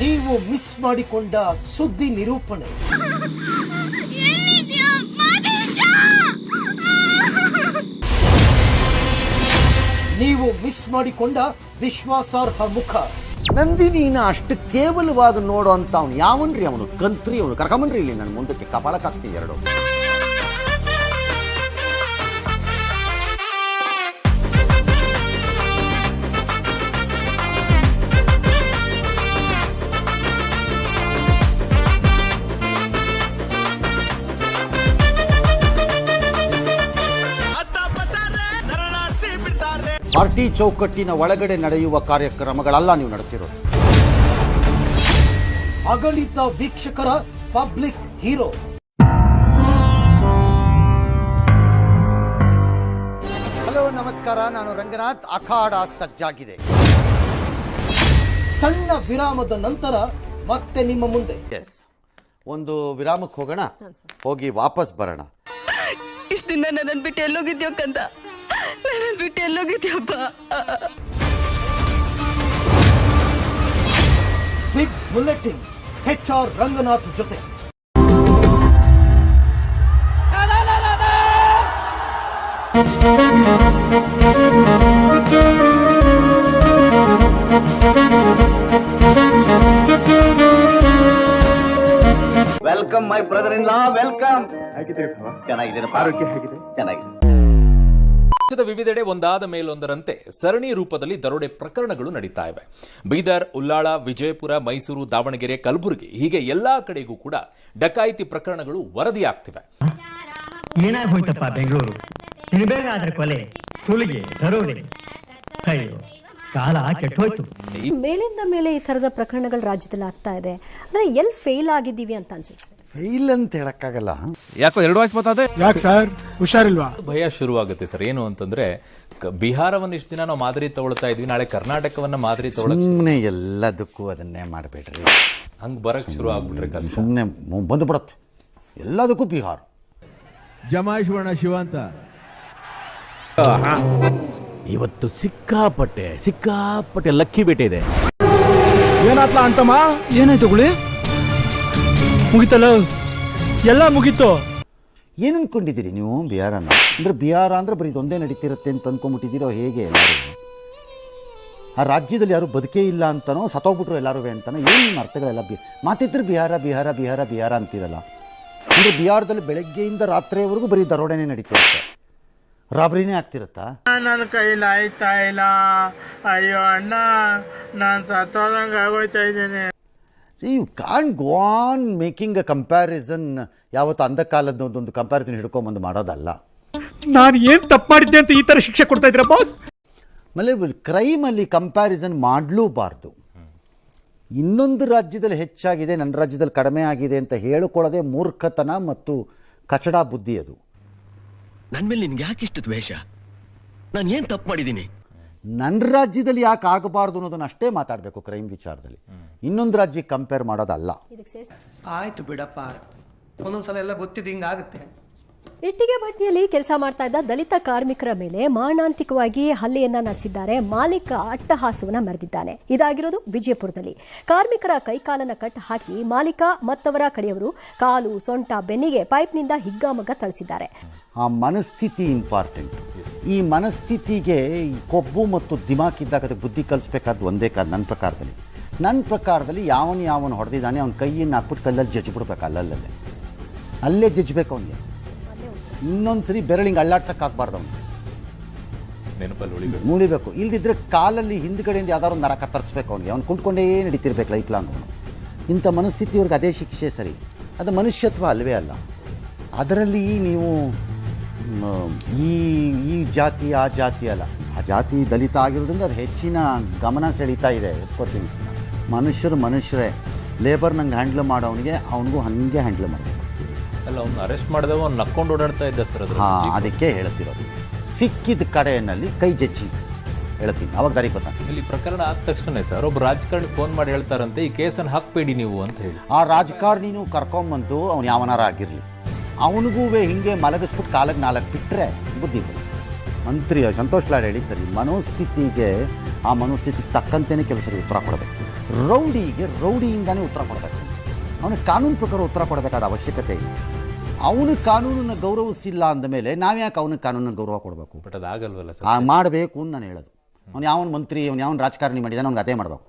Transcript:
ನೀವು ಮಿಸ್ ಮಾಡಿಕೊಂಡ ಸುದ್ದಿ ನಿರೂಪಣೆ. ನೀವು ಮಿಸ್ ಮಾಡಿಕೊಂಡ ವಿಶ್ವಾಸಾರ್ಹ ಮುಖ. ನಂದಿನಿನ ಅಷ್ಟು ಕೇವಲವಾಗಿ ನೋಡೋ ಅಂತ ಅವನು ಯಾವನ್ರಿ ಅವನು? ಕಂತ್ರಿ ಅವನು. ಕರ್ಕೊಂಬನ್ರಿ ಇಲ್ಲಿ ನನ್ನ ಮುಂದಕ್ಕೆ. ಕಪಾಲಕ್ಕಾಗ್ತೀನಿ ಎರಡು. ಪಾರ್ಟಿ ಚೌಕಟ್ಟಿನ ಒಳಗಡೆ ನಡೆಯುವ ಕಾರ್ಯಕ್ರಮಗಳಲ್ಲ ನೀವು ನಡೆಸಿರೋದು. ಅಗಣಿತ ವೀಕ್ಷಕರ ಪಬ್ಲಿಕ್ ಹೀರೋ. ಹಲೋ ನಮಸ್ಕಾರ. ನಾನು ರಂಗನಾಥ್. ಅಖಾಡ ಸಜ್ಜಾಗಿದೆ. ಸಣ್ಣ ವಿರಾಮದ ನಂತರ ಮತ್ತೆ ನಿಮ್ಮ ಮುಂದೆ. ಎಸ್ ಒಂದು ವಿರಾಮಕ್ಕೆ ಹೋಗೋಣ. ಹೋಗಿ ವಾಪಸ್ ಬರೋಣ. ಇಷ್ಟು ದಿನ ನನ್ನ ಬಿಟ್ಟು ಎಲ್ಲೋಗಿದ್ಯೋ ಕಂದ. ನನ್ನನ್ ಬಿಟ್ಟು ಎಲ್ಲೋಗಿದ್ಯಪ್ಪ big bulletin H R Ranganath ಜೊತೆ welcome my brother in law welcome ಚೆನ್ನಾಗಿದ್ದೀನಿ ಆರೋಗ್ಯ ಹೇಗಿದೆ ಚೆನ್ನಾಗಿದೆ ರಾಜ್ಯದ ವಿವಿಧೆಡೆ ಒಂದಾದ ಮೇಲೊಂದರಂತೆ ಸರಣಿ ರೂಪದಲ್ಲಿ ದರೋಡೆ ಪ್ರಕರಣಗಳು ನಡೀತಾ ಇವೆ. ಬೀದರ್ ಉಲ್ಲಾಳ ವಿಜಯಪುರ ಮೈಸೂರು ದಾವಣಗೆರೆ ಕಲಬುರಗಿ ಹೀಗೆ ಎಲ್ಲಾ ಕಡೆಗೂ ಕೂಡ ಡಕಾಯಿತಿ ಪ್ರಕರಣಗಳು ವರದಿಯಾಗ್ತಿವೆ ಆಗ್ತಿವೆ. ಹೋಯ್ತಪ್ಪ ಬೆಂಗಳೂರು? ತಿನ್ಬೇಕಾದ್ರೆ ಕೊಲೆ ಸುಲಿಗೆ ದರೋಡೆ. ಅಯ್ಯೋ ಕಾಲ ಕೆಟ್ಟೋಯ್ತು. ಮೇಲಿಂದ ಮೇಲೆ ಈ ತರದ ಪ್ರಕರಣಗಳು ರಾಜ್ಯದಲ್ಲಿ ಆಗ್ತಾ ಇದೆ. ಅಂದ್ರೆ ಎಲ್ಲಿ ಫೇಲ್ ಆಗಿದ್ದೀವಿ ಅಂತ ಅನ್ಸುತ್ತೆ? ಫೈಲ್ ಅಂತ ಹೇಳಕ್ಕಾಗಲ್ಲ. ಯಾಕೋ ಎರಡು ವಾಯ್ಸ್ ಮಾತಾದೆ ಯಾಕೆ ಸರ್? ಹುಷಾರಿಲ್ವಾ? ಭಯ ಶುರುವಾಗುತ್ತೆ ಸರ್. ಏನು ಅಂತಂದ್ರೆ ಕ- ಬಿಹಾರವನ್ನ ಇಷ್ಟು ದಿನ ನಾವು ಮಾದರಿ ತಗೊಳ್ತಾ ಇದ್ವಿ. ನಾಳೆ ಕರ್ನಾಟಕವನ್ನ ಮಾದರಿ ತಗೊಳಕ್ ಸುಮ್ಮನೆ ಎಲ್ಲದಕ್ಕೂ ಅದನ್ನೇ ಮಾಡಬೇಡ್ರಿ. ಹಂಗ್ ಬರಕ್ ಶುರು ಆಗ್ಬಿಟ್ರೆ ಕಷ್ಟ. ಸುಮ್ಮನೆ ಬಂದು ಬಿಡತ್ತೆ. ಎಲ್ಲದಕ್ಕೂ ಬಿಹಾರ. ಜಮಾಯಿಸೋಣ ಶಿವ ಅಂತ. ಇವತ್ತು ಸಿಕ್ಕಾಪಟ್ಟೆ ಸಿಕ್ಕಾಪಟ್ಟೆ ಲಕ್ಕಿ ಬೇಟೆ ಇದೆ. ಏನಾತ್ಲ ಅಂತಮ್ಮ? ಏನಾಯ್ತು ಗುಳಿ? ಮುಗಿತಲ್ಲ? ಎಲ್ಲ ಮುಗೀತು. ಏನು ಅನ್ಕೊಂಡಿದ್ದೀರಿ ನೀವು ಬಿಹಾರನ? ಅಂದ್ರೆ ಬಿಹಾರ ಅಂದ್ರೆ ಬರೀ ಒಂದೇ ನಡೀತಿರುತ್ತೆ ಅಂತ ಅನ್ಕೊಂಡ್ಬಿಟ್ಟಿದ್ದೀರೋ ಹೇಗೆ ಎಲ್ಲರೂ? ಆ ರಾಜ್ಯದಲ್ಲಿ ಯಾರು ಬದುಕೇ ಇಲ್ಲ ಅಂತನೋ ಸತ್ತೋಗ್ಬಿಟ್ರು ಎಲ್ಲರೂ ಅಂತನೋ ಏನು ನಿಮ್ಮ ಅರ್ಥಗಳೆಲ್ಲ ಬಿ ಮಾತಿದ್ರೆ ಬಿಹಾರ ಬಿಹಾರ ಬಿಹಾರ ಬಿಹಾರ ಅಂತಿರಲ್ಲ. ಅಂದರೆ ಬಿಹಾರದಲ್ಲಿ ಬೆಳಗ್ಗೆಯಿಂದ ರಾತ್ರಿಯವರೆಗೂ ಬರೀ ದರೋಡೆನೇ ನಡೀತಿರುತ್ತೆ. ರಾಬರಿನೇ ಆಗ್ತಿರುತ್ತಾ? ನನ್ನ ಕೈಲಿ ಆಯ್ತಾ ಇಲ್ಲ. ಅಯ್ಯೋ ಅಣ್ಣ ನಾನು ಸತ್ತೋದಂಗೆ ಆಗೋಯ್ತಾ ಇದ್ದೀನಿ. You can go on making a comparison ಯಾವತ್ತು ಅಂಧ ಕಾಲದ ಒಂದೊಂದು ಕಂಪ್ಯಾರಿಸನ್ ಹಿಡ್ಕೊಂಬಂದು ಮಾಡೋದಲ್ಲ. ನಾನು ಏನು ತಪ್ಪು ಮಾಡಿದ್ದೆ ಅಂತ ಈ ಥರ ಶಿಕ್ಷೆ ಕೊಡ್ತಾ ಇದ್ರ ಬಾಸ್ ಆಮೇಲೆ ಕ್ರೈಮಲ್ಲಿ ಕಂಪ್ಯಾರಿಸನ್ ಮಾಡಲೂಬಾರ್ದು. ಇನ್ನೊಂದು ರಾಜ್ಯದಲ್ಲಿ ಹೆಚ್ಚಾಗಿದೆ ನನ್ನ ರಾಜ್ಯದಲ್ಲಿ ಕಡಿಮೆ ಆಗಿದೆ ಅಂತ ಹೇಳಿಕೊಳ್ಳದೆ ಮೂರ್ಖತನ ಮತ್ತು ಕಚಡಾ ಬುದ್ಧಿ ಅದು. ನನ್ನ ಮೇಲೆ ನಿನ್ಗೆ ಯಾಕೆ ಇಷ್ಟು ದ್ವೇಷ? ನಾನು ಏನು ತಪ್ಪು ಮಾಡಿದ್ದೀನಿ? ನನ್ನ ರಾಜ್ಯದಲ್ಲಿ ಯಾಕೆ ಆಗಬಾರ್ದು ಅನ್ನೋದನ್ನ ಅಷ್ಟೇ ಮಾತಾಡಬೇಕು ಕ್ರೈಮ್ ವಿಚಾರದಲ್ಲಿ. ಇನ್ನೊಂದು ರಾಜ್ಯಕ್ಕೆ ಕಂಪೇರ್ ಮಾಡೋದಲ್ಲ. ಆಯ್ತು ಬಿಡಪ್ಪ. ಒಂದೊಂದ್ಸಲ ಎಲ್ಲ ಗೊತ್ತಿದ್ದು ಹಿಂಗಾಗುತ್ತೆ ಇಟ್ಟಿಗೆ ಭಟ್ಟಿಯಲ್ಲಿ ಕೆಲಸ ಮಾಡ್ತಾ ಇದ್ದ ದಲಿತ ಕಾರ್ಮಿಕರ ಮೇಲೆ ಮಾರಣಾಂತಿಕವಾಗಿ ಹಲ್ಲೆಯನ್ನ ನಡೆಸಿದ್ದಾರೆ ಮಾಲೀಕ ಅಟ್ಟಹಾಸವನ್ನ ಮರೆದಿದ್ದಾನೆ. ಇದಾಗಿರೋದು ವಿಜಯಪುರದಲ್ಲಿ. ಕಾರ್ಮಿಕರ ಕೈಕಾಲನ ಕಟ್ ಹಾಕಿ ಮಾಲೀಕ ಮತ್ತವರ ಕಡೆಯವರು ಕಾಲು ಸೊಂಟ ಬೆನ್ನಿಗೆ ಪೈಪ್ನಿಂದ ಹಿಗ್ಗಾಮಗ್ಗ ಥಳಿಸಿದ್ದಾರೆ. ಆ ಮನಸ್ಥಿತಿ ಇಂಪಾರ್ಟೆಂಟ್ ಈ ಮನಸ್ಥಿತಿಗೆ ಈ ಕೊಬ್ಬು ಮತ್ತು ದಿಮಾಕ್ ಇದ್ದಾಗ ಅದಕ್ಕೆ ಬುದ್ಧಿ ಕಲಿಸ್ಬೇಕಾದ್ದು ಒಂದೇ ಕಾದು ನನ್ನ ಪ್ರಕಾರದಲ್ಲಿ. ನನ್ನ ಪ್ರಕಾರದಲ್ಲಿ ಯಾವನು ಯಾವನು ಹೊಡೆದಿದ್ದಾನೆ ಅವ್ನ ಕೈಯನ್ನು ಹಾಕ್ಬಿಟ್ಟು ಕಲ್ಲಲ್ಲಿ ಜಜ್ಜಿಬಿಡ್ಬೇಕು ಅಲ್ಲಲ್ಲೇ ಅಲ್ಲೇ ಜಜ್ಬೇಕು ಅವನಿಗೆ. ಇನ್ನೊಂದು ಸರಿ ಬೆರಳಿಂಗ್ ಅಳ್ಳಾಡ್ಸಕ್ಕೆ ಆಗ್ಬಾರ್ದು ಅವ್ನು ನೆನಪಲ್ಲಿ ಉಳಿಬೇಕು. ಇಲ್ದಿದ್ರೆ ಕಾಲಲ್ಲಿ ಹಿಂದ್ಗಡೆಯಿಂದ ಯಾವ್ದಾದ್ರು ಒಂದು ನರ ಕತ್ತರಿಸ್ಬೇಕು ಅವ್ನಿಗೆ. ಅವ್ನು ಕುಂಟ್ಕೊಂಡೇ ನಡೀತಿರ್ಬೇಕು ಲೈಫ್ ಲಾಂಗ್ ಅವನು. ಇಂಥ ಮನಸ್ಥಿತಿಯವ್ರಿಗೆ ಅದೇ ಶಿಕ್ಷೆ ಸರಿ. ಅದು ಮನುಷ್ಯತ್ವ ಅಲ್ವೇ ಅಲ್ಲ. ಅದರಲ್ಲಿ ನೀವು ಈ ಈ ಜಾತಿ ಆ ಜಾತಿ ಅಲ್ಲ. ಆ ಜಾತಿ ದಲಿತ ಆಗಿರೋದ್ರಿಂದ ಅದು ಹೆಚ್ಚಿನ ಗಮನ ಸೆಳೀತಾ ಇದೆ ಒಪ್ಕೋತೀನಿ. ಮನುಷ್ಯರು ಮನುಷ್ಯರೇ. ಲೇಬರ್ ನಂಗೆ ಹ್ಯಾಂಡ್ಲ್ ಮಾಡೋವನಿಗೆ ಅವನಿಗೂ ಹಾಗೆ ಹ್ಯಾಂಡ್ಲ್ ಮಾಡಬೇಕು. ಅಲ್ಲ ಅವ್ನು ಅರೆಸ್ಟ್ ಮಾಡಿದವ ಅವ್ನು ನಕ್ಕೊಂಡು ಓಡಾಡ್ತಾ ಇದ್ದ ಸರ್ ಹಾಂ ಅದಕ್ಕೆ ಹೇಳ್ತಿರೋದು. ಸಿಕ್ಕಿದ ಕಡೆಯಲ್ಲಿ ಕೈ ಜಜ್ಜಿ ಹೇಳ್ತೀನಿ ಅವಾಗ ದಾರಿ ಗೊತ್ತಾಗ್ತದೆ ಇಲ್ಲಿ ಪ್ರಕರಣ ಆದ ತಕ್ಷಣ ಸರ್ ಒಬ್ಬ ರಾಜಕಾರಣಿ ಫೋನ್ ಮಾಡಿ ಹೇಳ್ತಾರಂತೆ ಈ ಕೇಸನ್ನು ಹಾಕ್ಬೇಡಿ ನೀವು ಅಂತ ಹೇಳಿ. ಆ ರಾಜಕಾರಣಿನೂ ಕರ್ಕೊಂಬಂದು ಅವ್ನು ಯಾವನಾರ ಆಗಿರಲಿ. ಅವನಿಗೂ ಹಿಂಗೆ ಮಲಗಿಸ್ಬಿಟ್ಟು ಕಾಲಕ್ಕೆ ನಾಲ್ಕು ಬಿಟ್ಟರೆ ಬುದ್ಧಿ ಮಂತ್ರಿ ಸಂತೋಷ್ ಲಾಡ್ ಹೇಳಿ ಸರಿ ಮನೋಸ್ಥಿತಿಗೆ ಆ ಮನೋಸ್ಥಿತಿಗೆ ತಕ್ಕಂತೆಯೇ ಕೆಲಸರಿಗೆ ಉತ್ತರ ಕೊಡಬೇಕು. ರೌಡಿಗೆ ರೌಡಿಯಿಂದನೇ ಉತ್ತರ ಕೊಡಬೇಕು. ಅವನಿಗೆ ಕಾನೂನು ಪ್ರಕಾರ ಉತ್ತರ ಕೊಡಬೇಕಾದ ಅವಶ್ಯಕತೆ ಇದೆ ಅವನು ಕಾನೂನನ್ನು ಗೌರವಿಸಿಲ್ಲ ಅಂದಮೇಲೆ ನಾವ್ಯಾಕೆ ಅವನಿಗೆ ಕಾನೂನನ್ನು ಗೌರವ ಕೊಡಬೇಕು? ಬಟ್ ಅದಾಗಲ್ವಲ್ಲ ಸರ್. ಮಾಡಬೇಕು ಅಂತ ನಾನು ಹೇಳೋದು. ಅವ್ನು ಯಾವನ ಮಂತ್ರಿ ಅವ್ನು ಯಾವನ ರಾಜಕಾರಣಿ ಮಾಡಿದಾನೆ ಅವ್ನಿಗೆ ಅದೇ ಮಾಡಬೇಕು.